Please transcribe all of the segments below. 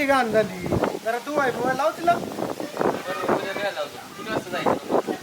किती घाण झाली. जरा तू आहे बाबा लाव तिला.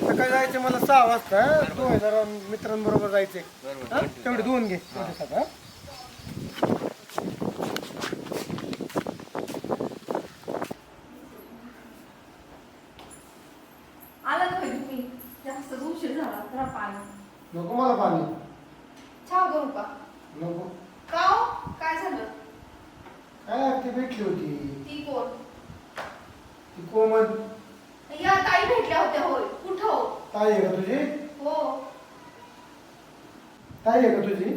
सकाळी जायचे मला सहा वाजता तू आहे जरा मित्रांबरोबर जायचे? तेवढे धुवून घे थोडेसं, हा? आला होय तुम्ही? जास्त उशीर झाला जरा पाणी. नको मला पाणी. छाव करू का? नको. का हो? काय झालं? काय ती भेटली होती? ती कोण? ती कोमल. या ताई भेटल्या होत्या होय. कुठं हो? ताई आहे का तुझी? हो. ताई आहे का तुझी?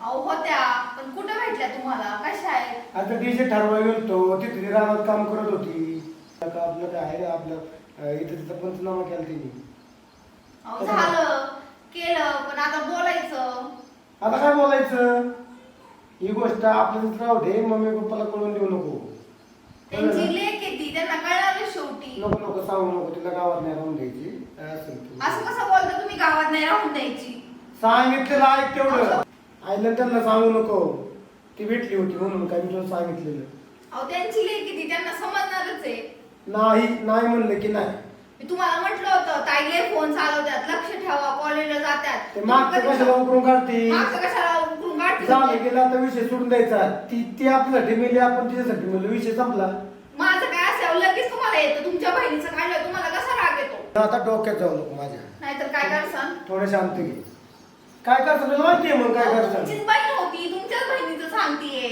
अहो होत्या. पण कुठं भेटल्या तुम्हाला? कशा आहेत? आता डीजे ठरवा तिथे ती रानात काम करत होती. आता आपलं काय आहे? आपलं अं, इथं तिथं पंचनामा केला तिने. अहो झालं. केलं. पण आता बोलायचं. आता काय बोलायचं? ही गोष्ट आपल्याला राहू दे मम्मी पप्पाला कळून देऊ नको. त्यांची येते त्यांना कळलं शेवटी. नको नको सांगू नको तिला गावात नाही राहून द्यायची. काय असेल ते. असं कसं बोलता तुम्ही गावात नाही राहून द्यायची? सांगितलेलं ऐक तेवढं. आईला त्यांना सांगू नको. ती भेटली होती म्हणून काय मी तुला सांगितलेलं. अहो त्यांची लेख येते त्यांना समजणारच आहे. नाही नाही म्हणलं की नाही. मी तुम्हाला म्हटलं होतं ताईले फोन चालवतात लक्ष ठेवा कॉलेजला जातात. ते मागचं कशाला उकरून काढते? मागचं कशाला काढते. झालं? गेला आता विषय सोडून द्यायचा. ती ती आपल्यासाठी मेली आपण तिच्यासाठी मेलो. विषय संपला. माझं काय असेल लगेच तुम्हाला येतं. तुमच्या बहिणीचं काढलं तुम्हाला कसा राग येतो? आता डोक्यात जाऊ नको माझ्या. नाहीतर काय करसान? थोडं शांत घे. काय करतो तुला मग काय तुमचीच बहीण होती. तुमच्याच बहिणीचं सांगतीये.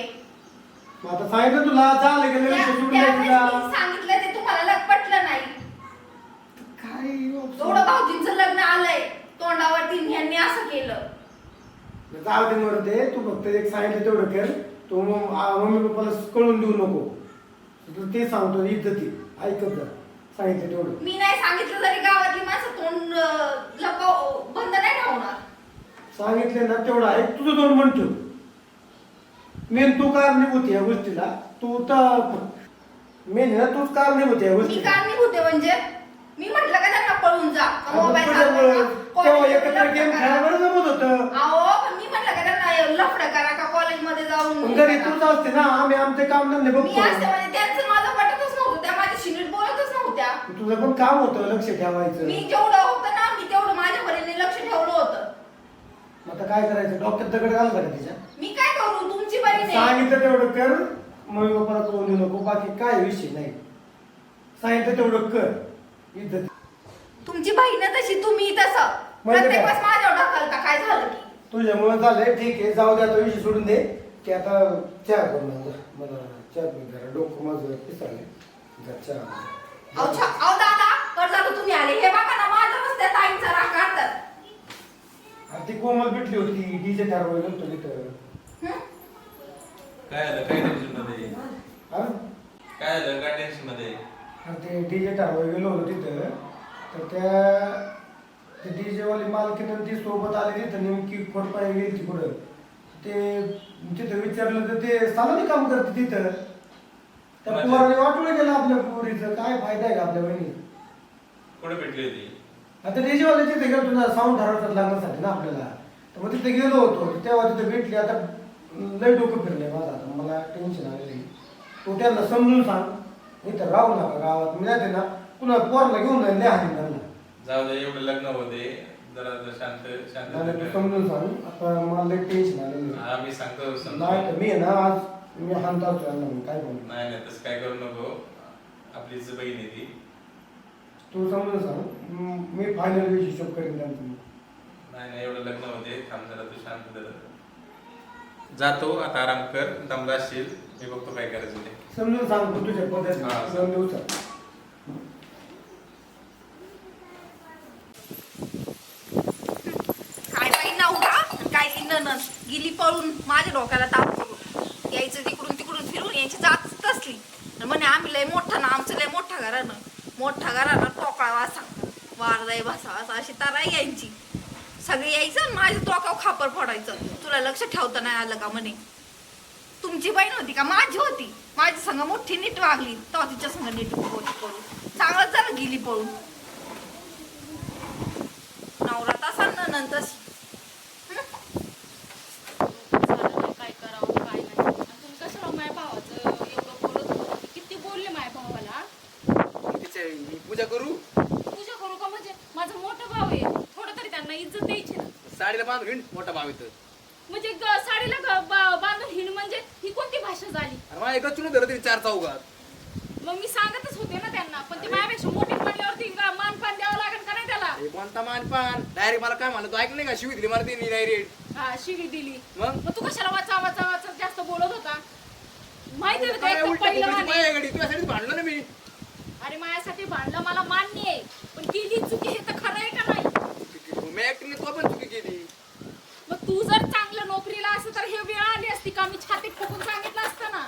आता सांगितलं तुला झालं गेलं त्या- विषय सोडून त्यावेळेस द्यायचा मी सांगितलं ते तुम्हाला लग पटलं नाही. काय एवढं भाऊजींचं लग्न आलंय. तोंडावरती यांनी असं केलं. जाऊ दे मरू दे तू फक्त एक सांगितलं तेवढं कर. तू मम्मी पप्पाला कळून देऊ नको. तुला ते सांगतो इज्जती ऐकत जा. सांगितलं तेवढं. मी नाही सांगितलं तरी गावातली माणसं तोंड लपव बंद नाही ठेवणार सांगितले ना तेवढं ऐक तुझं दोन म्हणतो मेन तू कारणीभूत या गोष्टीला. तू तर मेन ना तूच कारणीभूत या मी गोष्टीला. कारणीभूत होते म्हणजे? मी म्हटलं का त्यांना पळून जा. मोबाईल तुझ्यामुळं चालवा, तेव्हा एकत्र गेम. खेळायला जमत होतं. अहो पण मी म्हटलं का त्यांना लफडं करा का कॉलेजमध्ये जाऊन? घरी तूच असते ना आम्ही आमचे काम धंदे मी बघतो. असते म्हणजे त्यांचं माझं पटतच नव्हतं त्या माझ्याशी नीट बोलतच नव्हत्या. तुझं पण काम होतं लक्ष ठेवायचं. मी जेवढं होतं ना मी तेवढं माझ्या बहिणीने लक्ष ठेवलं होतं. मग आता काय करायचं? डॉक्टर दगड घालता का तिच्या. मी काय करू? तुमची बहीण आहे. सांगितलं तेवढं कर. मम्मी पप्पाला कळून देऊ नको बाकी काय विषय नाही. सांगितलं तेवढं कर. इज्जत तुमची बहीण तशी तुम्ही तसं म्हणजे काय? प्रत्येक वेळेस माझ्यावर ढकलता काय झालं की? तुझ्यामुळे झालंय ठीक आहे जाऊ द्या तो विषय सोडून दे. की आता चहा करून आण जा. मला चहा पिऊन जरा डोकं माझं पिसाळले जा चहा आण. अहो छा- अहो दादा तर झालं तुम्ही आले. हे बघा ना माझ्या रस्त्यात ताईंचा राग काढतात आणि ती कोमल भेटली होती. डीजे ठरवायला गेलतो तिथं हं? काय आलं काय टेन्शनमध्ये? हा? काय आलं काय टेन्शनमध्ये? आणि ते डीजे ठरवायला गेलो होतो तिथं. तर त्या ते डीजे वाली मालकीनं ती सोबत आली तिथं नेमकी खोडपाय गेली ती पुढं. ते तिथं विचारलं तर ते चालू काम करते तिथं. त्या म्हणजे? पोराने वाटलं गेलं आपल्या पोरीचं. काय फायदा आहे का आपल्या बहिणी कुठे भेटली होती? आता डीजे वाले तिथे गेलो तुझा साऊंड ठरवतात लागण्यासाठी ना आपल्याला. तर मग तिथे गेलो होतो. तेव्हा तिथे भेटली. आता लय डोकं फिरले माझं आता. मला टेन्शन आलेलं तू त्यांना समजून सांग. इथं राहू नका गावात. मी जाते ना पुन्हा पोरला घेऊन जाईल लय हानी त्यांना जाऊ दे एवढं लग्न होते जरा जरा शांत शांत नाही, तू कर. समजून सांग. आता मला लय टेन्शन आलेलं हा मी सांगतो. नाही तर मी आहे ना आज मी हानता असतो यांना मी काय म्हणू? नाही नाही तसं काय करू नको. आपलीच बहीण आहे ती. तू समजून सांग. म- मी फायनल हिशोब करेन त्यांचं नाही नाही एवढं लग्न होते थांब जरा तू शांत जरा. जातो आता आराम कर. दमला असशील मी बघतो काय करायचं ते. समजून सांग तू तुझ्या हा, पद्धतीने. सांग. दोन दिवसात काय बाई पळून माझ्या डोक्याला ताप करून यायचं तिकडून तिकडून फिरून यायची जात असली म्हणे आम्ही लय मोठा ना आमचं लय मोठा घरानं मोठा घरानं टोकळा वासा. वारदाई भासा वासा अशी तारा यायची. सगळी यायचं माझ्या टोकाव खापर फोडायचं. तुला लक्ष ठेवता नाही आलं का म्हणे? तुमची बहीण होती का? माझी होती. माझी संग मोठी नीट वागली. तेव्हा तिच्या संग नीट होती पळून चांगलं झालं गेली पळून. नवरा तसा नंतर झालं काय करावं काय नाही आणि तुम्ही कशाला माझ्या भावाचं एवढं बोलत होता किती बोलले माझ्या भावाला तिचे मी पूजा करू? पूजा करू का म्हणजे? माझा मोठा भाव आहे. थोडं तरी त्यांना इज्जत द्यायची ना. साडीला बांधून हिंड मोठा भाव येतं म्हणजे ग- साडीला ग- बा- बांधून हिंड म्हणजे ही कोणती भाषा झाली? अरे माझ्या गच्चून धरत चार चौघात मग मी सांगतच होते ना त्यांना पण ते माझ्यापेक्षा मोठी म्हणल्यावरती ग- मानपान द्यावं लागेल का नाही त्याला? अरे कोणता मान पान डायरेक्ट मला काय म्हणलं तू ऐकलं नाही का? शिवी दिली मला ती डायरेक्ट हा शिवी दिली. मग? मग तू कशाला वाचा वाचा वाचा जास्त बोलत होता? माहिती आहे ना काय ते उलटं पहिलं बोलायची म्हणे. माझ्याकडे तुझ्यासाठी भांडलो ना मी. अरे माझ्यासाठी भांडलं मला मान्य आहे. पण केली चुकी हे तर खरं आहे का नाही? मी ऍक्टिंग तो पण चुकी केली. मग तू जर चांगलं नोकरीला असं तर हे वेळ आली असती का? मी छातीत ठोकून सांगितलं असतं ना.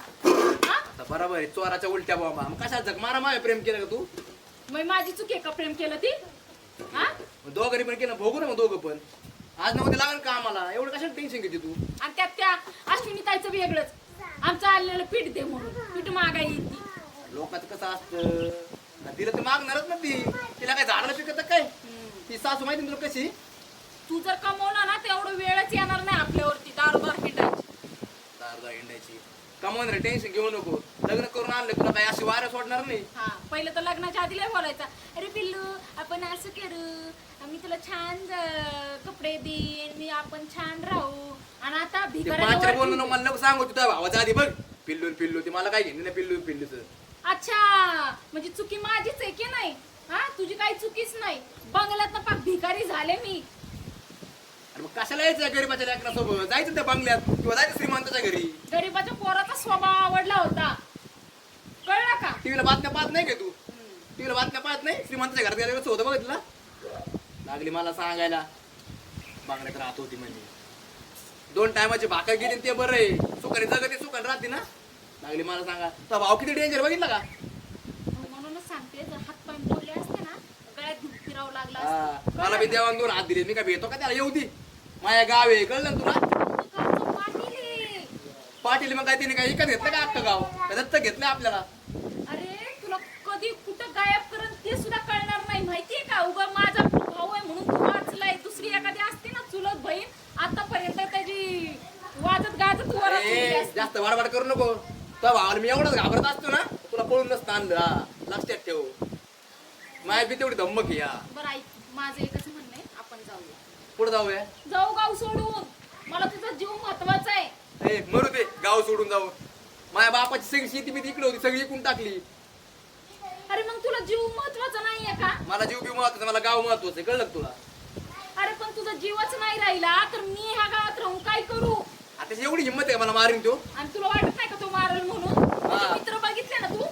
हा? आता बरोबर आहे चोराच्या उलट्या बाबा मग कशा जग? मारा माझ्या प्रेम केलं का तू? मग माझी चुकी आहे का प्रेम केलं ती? हा? मग दोघांनी पण केलं भोगू ना मग दोघं पण. आज ना उद्या लागेल का आम्हाला एवढं कशाला टेन्शन घेते तू? आणि त्यात त्या अश्विनी ताईचं वेगळंच. आमचं आलेलं पीठ दे म्हणून. पीठ मागाई येते. लोकांचं कसं असतं? दिलं तर मागणारच ना ती. तिला काय झाडाला पिकत काय? ती सासू माहिती ना तुला कशी? तू जर कमवला ना तेवढं वेळच येणार नाही आपल्यावरती दारोदार हिंडायची. दारदा हिंडायची. कमवून रे टेन्शन घेऊ नको. लग्न करून आणलं तुला काय अशी वाऱ्या सोडणार नाही. हा पहिलं तर लग्नाच्या आधी लय बोलायचा. अरे पिल्लू आपण असं करू. आम्ही तुला छान कपडे देईन मी आपण छान राहू. आणि आता ते भिकाऱ्याला पाचरे ठेवू. मला नको सांगू तुझ्या भावाच्या आधी बघ. पिल्लू पिल्लू ते मला काय घेणे ना पिल्लू पिल्लूच. अच्छा म्हणजे चुकी माझीच आहे की नाही? हा तुझी काही चुकीच नाही. बंगल्यात ना पाक भिकारी झाले मी. मग कशाला यायचं गरीबाच्या लेकरासोबत? जायचं त्या बंगल्यात किंवा जायचं श्रीमंताच्या घरी? गरीबाच्या पोराचा स्वभाव आवडला होता. कळला का? टीव्हीला बातम्या पाहत नाही का तू? टीव्हीला बातम्या पाहत नाही? श्रीमंताच्या घरात गेल्या होतं बघ तुला? लागली मला सांगायला. बंगल्यात राहत होती म्हणजे दोन टायमाची भाकर गेली ते बरं आहे. सुखाने जगते सुखाने राहते ना? लागली मला सांगा. तो भाव किती डेंजर बघितलं का? म्हणूनच सांगते जर हात पाय मोडले असते ना गळ्यात घेऊन फिरावं लागलं हा, असतं. मला बी देवान दोन हात दिले मी काय भेटतो का त्याला? येऊ दे. माझ्या गाव आहे कळलं ना तुला? पाटील आहे. पाटील मग काय तिने काय विकत घेतलं का अख्खं गाव? का दत्तक घेतलं आपल्याला? अरे तुला कधी कुठं गायब करण ते सुद्धा कळणार नाही. माहितीये का? उगा माझा भाऊ आहे म्हणून तू वाचलाय. दुसरी एखादी असते ना चुलत बहीण आतापर्यंत त्याची वाजत गाजत वर जास्त वाडवाड करू नको. भावाला मी एवढंच घाबरत असतो ना तुला पळून नसतं आणलं. हा लक्षात ठेव. माय बी तेवढी धम्मक बरं ऐक. माझं एकच म्हणणं आहे आपण जाऊया. पुढे जाऊया. जाऊ गाव सोडून. मला तुझा जीव महत्त्वाचा आहे. ए मरू दे गाव सोडून जाऊ. माझ्या बापाची सगळी शेती मी इकडे होती सगळी इकून टाकली. अरे मग तुला जीव महत्त्वाचा नाहीये का? मला जीव बी महत्त्वाचा मला गाव महत्वाचं आहे कळलं का तुला? अरे पण तुझा जीवच नाही राहिला तर मी ह्या गावात राहून काय करू? आता त्याची एवढी हिंमत आहे मला मारीन तो. आणि तुला वाटत नाही का तो मारल म्हणून तुझे मित्र बघितले ना तू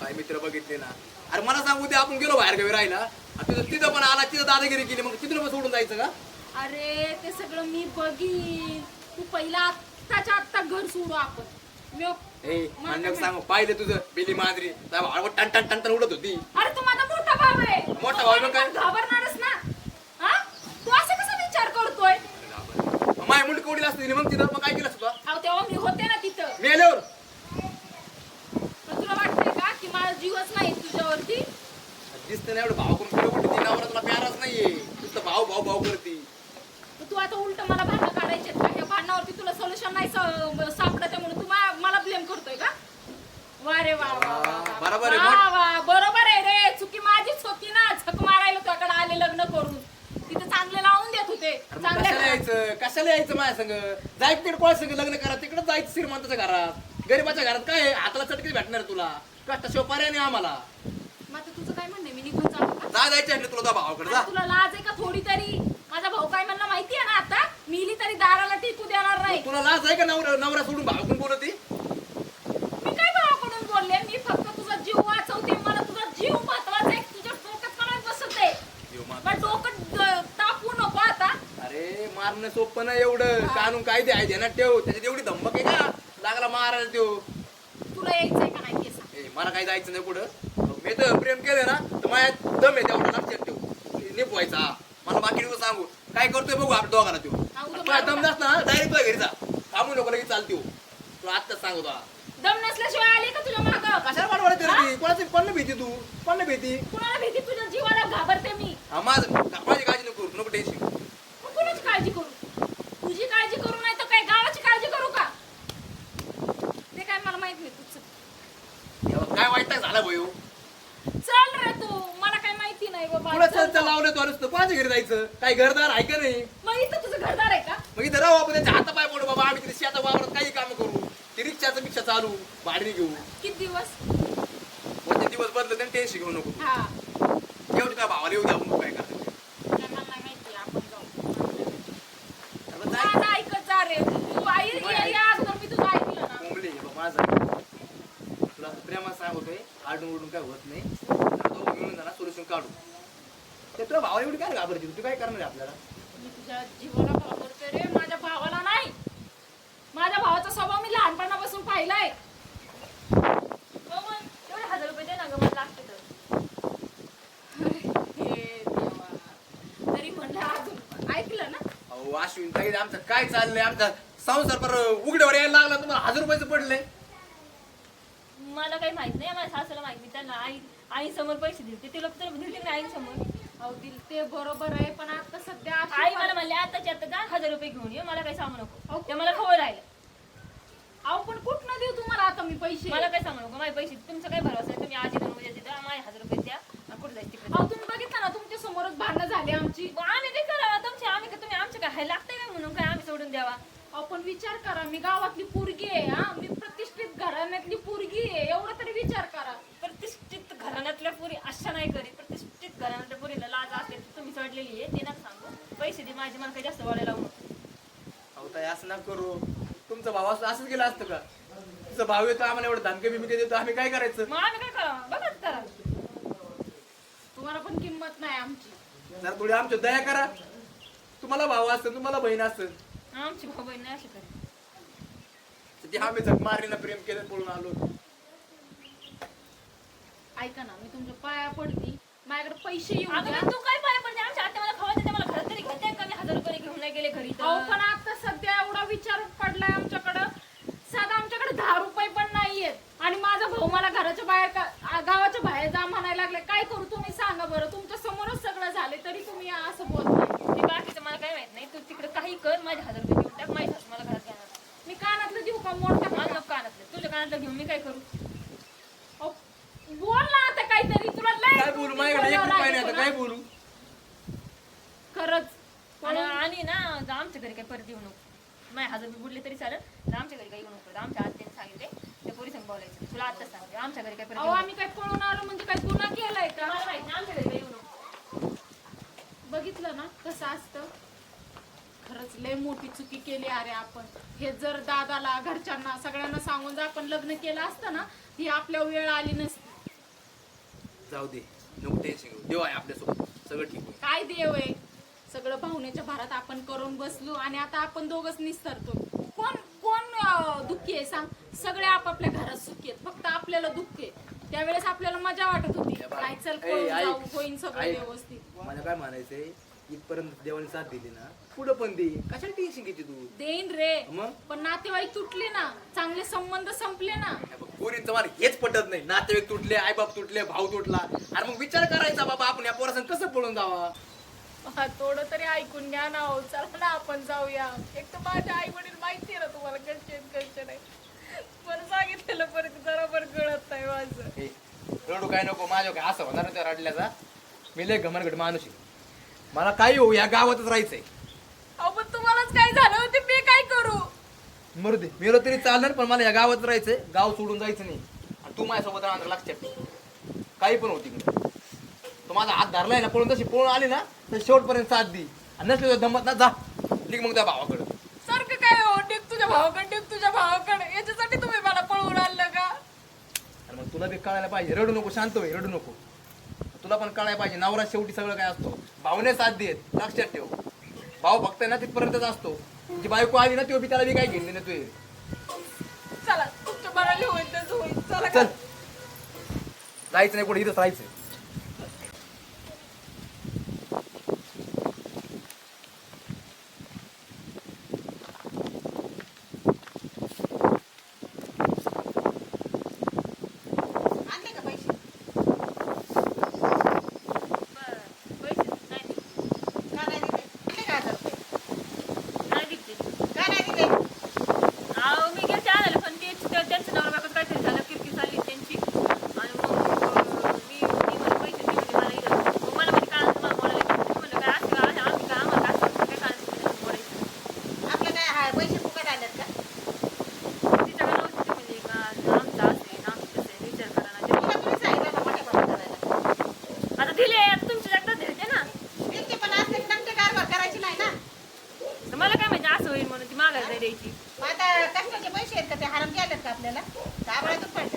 काय मित्र बघितले ना. अरे मला सांगू दे आपण गेलो बाहेर गावी राहिला तिथं तिथं पण आला तिथं दादागिरी केली मग तिथं पण सोडून जायचं का? अरे ते सगळं मी बघीन. तू पहिला आत्ताच्या आत्ता घर सोडू आपण. मी म्हणलं सांग. पाहिलं तुझं बेली मांजरी. टन टन टन टन उडत होती. अरे तू माझा मोठा भाव आहे. मोठा तू भाऊ मला काय? घाबरणारच ना. हा? तू असं कसा विचार करतोय? माय मुंड कोडीला असते मग तिथं मग काय केलं असतं तुला? अहो तेव्हा मी होते ना तिथं मी आल्यावर पण तुला वाटतंय का की माझा जीवच नाही तुझ्यावरती दिसतं ना एवढं भाव करून फिरत उठते नवरा तुला प्याराच नाहीये नुसतं भाव भाव भाव करते तर तू आता उलट मला भांडणं काढायचे का ह्या भांडणावरती तुला सोल्युशन नाही सा- सापडत आहे म्हणून तू मा- मला ब्लेम करतोय का वा रे वा वा, वा, वा. बरोबर आहे, वा, वा, बरोबर आहे रे चुकी माझीच होती ना झक मारायला तुझ्याकडे आले लग्न करून तिथे चांगले लावून देत होते अरे मग चांगल्या कशाला घरात. यायचं कशाला यायचं माझ्या संग जायचं तिकडे कोणा संग लग्न करा. तिकडे जायचं श्रीमंताच्या घरात. गरीबाच्या घरात काय आहे? हाताला चटकीच भेटणार तुला. कष्टाशिवाय पर्याय नाही आम्हाला. मग आता तुझं काय म्हणणं आहे? मी निघून जाऊ का? जा जायचं आहे तुला त्या भावाकडे जा. आणि तुला लाज आहे का थोडी तरी? माझा भाऊ काय म्हणला माहिती आहे ना आता? मिली तरी दाराला टिकू देणार नाही. तुला लाज आहे का नवरा नवरा सोडून भावकून बोलती? मी काय भावाकडून बोलले? मी फक्त तुझा जीव वाचवते. मला तुझा जीव महत्त्वाचा आहे. तुझ्या डोक्यात मला बसत आहे. जीव मा- मग डोकं तापवू नको आता अरे मारणं सोपं नाही एवढं. कानून काय आहे ध्यानात ठेव. त्याच्यात एवढी धमक आहे का? लागला मारायला त्यो. तुला यायचंय का नाही ते सांग. ए, मला काही जायचं नाही पुढं. मी तर प्रेम केलं ना तर माझ्यात दम आहे तेवढा लक्षात ठेव. निपवायचा. हा. मला बाकी नको सांगू. काय करतोय बघू आपण दोघांना त्यो. हा, उद्या तुला दम नसता ना डायरेक्ट तुला घरी जा. थांबू नको लगेच चालतो. तुला आत्ताच सांगतो हा. दम नसल्याशिवाय आली का तुझ्या मागं? कशाला वाढवायला रे ती? कोणाची पण भीती तू? पण भीती? कुणाला भीती? तुझ्या जीवाला घाबरते मी. हा माझं माझी काळजी नको करू नको टेन्शन मग कुणाची काळजी करू तुझी काळजी करू नाही तर काय गावाची काळजी करू का ते काय मला माहीत नाही तुझं काय झाला भाऊ चल रे तू मला काय माहिती नाही बाबा. पुढे चल चल लावलं तू नुसतं कोणाच्या घरी जायचं? काही घरदार आहे का नाही? मग इथं तुझं घरदार आहे का? मग इथं राहू आपण त्यांच्या हाता पाय पडू बाबा. आम्ही तिथे शेतात वावरात काही काम करू. ती रिक्षाचं रिक्षा चालू. भाडणी घेऊ. किती दिवस? म्हणजे दिवस बदलत टेन्शन घेऊ नको. हा. दे त्या भावाला येऊ द्या आपण काय करतो काय मला नाही माहिती आपण जाऊ आता जाय. माझं ऐकत जा रे तू आई या- या अगोदर मी तुझं ऐकलं ना कोंबली आहे बा माझा तुला प्रेमात सांगतोय आडून उडून काय होत नाही. दोघं मिळून जाणार सोल्युशन काढू ते तुला भावा एवढी काय घाबरते? तू काय करणार आहे आपल्याला? मी तुझ्या जीवाला घाबरते रे माझ्या भावाला नाही. माझ्या भावाचा स्वभाव मी लहानपणापासून पाहिलाय. हो एवढे हजार रुपये दे ना गं मला लागते तर. हे. तरी म्हणलं अजून ऐकलं ना? अहो अश्विन ताई आमचं काय चाललंय? आमचा संसार पर उघड्यावर यायला लागला तुम्हाला हजार रुपयाचं पडलंय मला काही माहीत नाही. माझ्या सासूला माहीत नाही. त्यांना आई आई समोर पैसे दिले ते लोक तर दिले नाही आई समोर. अहो दिल ते बरोबर आहे पण आता सध्या अशी आई मला म्हणले आताच्या आता जा हजार रुपये घेऊन ये. मला काही सांगू नको. ते मला खबर राहिलं. अहो पण कुठनं देऊ तुम्हाला आता मी पैसे? मला काही सांगू नको. माझे पैसे तुमचं काय भरोसा आहे तुम्ही आजी उद्या तिथं माझे हजार रुपये द्या. आणि कुठे जायचं तिकडे? अहो तुम्ही बघितलं ना तुमच्या समोरच भांडणं झाली आमची. मग आम्ही काय करावं? तुमचे आम्ही काय तुम्ही आमचे काय हाय लागतंय काय म्हणून? काय आम्ही सोडून द्यावा? अहो पण विचार करा मी गावातली पोरगी आहे हा. मी प्रतिष्ठित घराण्यातली पोरगी आहे एवढा तरी विचार करा. प्रतिष्ठित घराण्यातल्या पुरी अशा नाही करी प्रतिष्ठित घराण्यातल्या पुरीला लाज असते तुम्ही चढलेली आहे ते ना सांगू. पैसे दे माझे मला काही जास्त वाढायला अहो ताई असं ना करू. तुमचा भाव असं असंच गेलं असतं का? तुझा भाव येतो आम्हाला एवढं धमके बिमके देतो आम्ही काय करायचं? मग आम्ही काय करावं? बघाच करा तुम्हाला पण किंमत नाही आमची. जर थोडी आमची दया करा. तुम्हाला भाव असेल तुम्हाला बहीण असेल आमची भाऊ बहीण नाही अशी करी. तर ती आम्ही मारीनं प्रेम केलं पळून आलो. ऐका ना मी तुमच्या पाया पडती. माझ्याकडे पैसे येऊ अगं द्या. पण तू काय पाय पडते? आमच्या आत्या मला खवा देते मला घरात तरी घेते का? मी हजार रुपये घेऊन नाही गेले घरी तर? अहो पण आता सध्या एवढा विचार पडलाय आमच्याकडं साधा आमच्याकडे दहा रुपये पण नाहीयेत आणि माझा भाऊ मला घराच्या बाहेर का आ- गावाच्या बाहेर जा म्हणायला लागले काय करू तुम्ही सांगा बरं तुमच्या समोरच सगळं झाले तरी तुम्ही असं बोलताय ते बाकीचं मला काय माहीत नाही तू तिकडे काही कर माझे हजार रुपये घेऊन टाक माझी सासू मला घरात घेणार मी कानातलं देऊ का मोठा मला नको कानातलं तुझ्या कानातलं घेऊन मी काय करू अहो, बोल ना आता काहीतरी तुला लय काय बोलू माझ्याकडे एक रुपया नाही आता काय बोलू खरंच आणि आणि ना जा आमच्या घरी काही परत येऊ नको माझे तरी चालेल. तर आमच्या घरी काही येऊ नको आमच्या आत्याने सांगितले. त्या पोरी संग बोलायचं. तुला आत्ताच सांगते. आमच्या घरी अहो नको. आम्ही काय पळून आलो म्हणजे काय गुन्हा केलाय का? मला माहीत नाही. आमच्या घरी काही येऊ नको बघितलं ना? कसं असतं? खरंच लय मोठी चुकी केली अरे आपण. हे जर दादाला घरच्यांना सगळ्यांना सांगून जर आपण लग्न केलं असतं ना ही आपल्या वेळ आली नसती. जाऊ दे. नको टेन्शन घेऊ. देव आहे आपल्यासोबत. सगळं ठीक होईल. काय देव आहे? सगळं भावनेच्या भारात आपण करून बसलो आणि आता आपण दोघच निस्तरतो. दुःखी आहे. सांग सगळे आपापल्या घरात सुखी आहेत. फक्त आपल्याला दुःख आहे. त्यावेळेस आपल्याला मजा वाटत होती. चल ए, पळून ऐक. जाऊ होईन सगळं ऐक. व्यवस्थित. मला काय म्हणायचंय इथपर्यंत देवाने साथ दिली ना पुढं पण दे. कशाला टेन्शन घेते तू? देईन रे. मग? पण नातेवाईक तुटले ना. चांगले संबंध संपले ना. हे बघ, पोरींचं मला हेच पटत नाही. नातेवाईक तुटले आईबाप तुटले भाऊ तुटला. अरे मग विचार करायचा बाबा आपण या पोरासंग कसं पळून जावा? थोडं तरी ऐकून घ्या ना हो. चला ना आपण जाऊया. एक तर माझे आई वडील माहिती आहे ना तुम्हाला आहेत, कसे नाही. पण सांगितलेलं परत जरा बरं कळत नाही माझं. हे, रडू काय नको माझ्या काय असं होणार त्या रडल्याचा? मी लय घमरगड माणूस आहे. मला काही होऊ या गावातच राहायचंय. अहो पण तुम्हालाच काय झालं होते? मी काय करू? मरू दे. मेलो तरी चालणार पण मला या गावात राहायचंय. गाव सोडून जायचं नाही. आणि तू माझ्यासोबत राहणार लक्षात ठेव. काही पण होती माझा हात धरलाय ना पळून तशी पळून आली ना तर शेवटपर्यंत साथ दी. नसली तर दमत ना जा. निघ मग त्या भावाकडं. सारखं काय हो? निघ तुझ्या भावाकडे निघ तुझ्या भावाकडे. याच्यासाठी तुम्ही मला पळून आणलं का? आणि मग तुला बी कळायला पाहिजे. रडू नको शांत होई रडू नको. तुला पण कळायला पाहिजे नवरा शेवटी सगळं काय असतो. भावने साथ देत लक्षात ठेव. भाऊ भक्त ना तिथपर्यंतच असतो. जी बायको आली ना तो बी त्याला बी काय घेतली ना तू चला तुमच्या होईल होईल. चला चल. जायचं नाही कुठे इथंच राहायचं. द्यायची. मग आता कष्टाचे पैसे आहेत का? ते हरम केलेत का आपल्याला? दाबळा दुप्पट?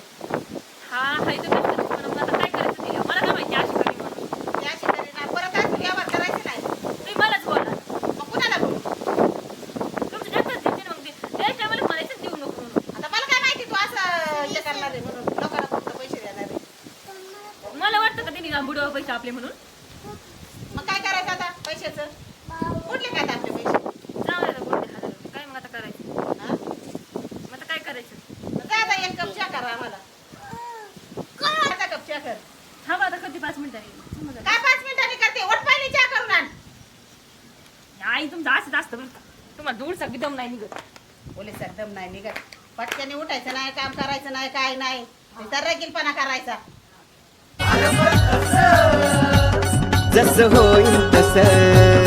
सकाळी उठायचं नाही काम करायचं नाही काय नाही. तर रगीलपणा करायचा. जस होईल तसं.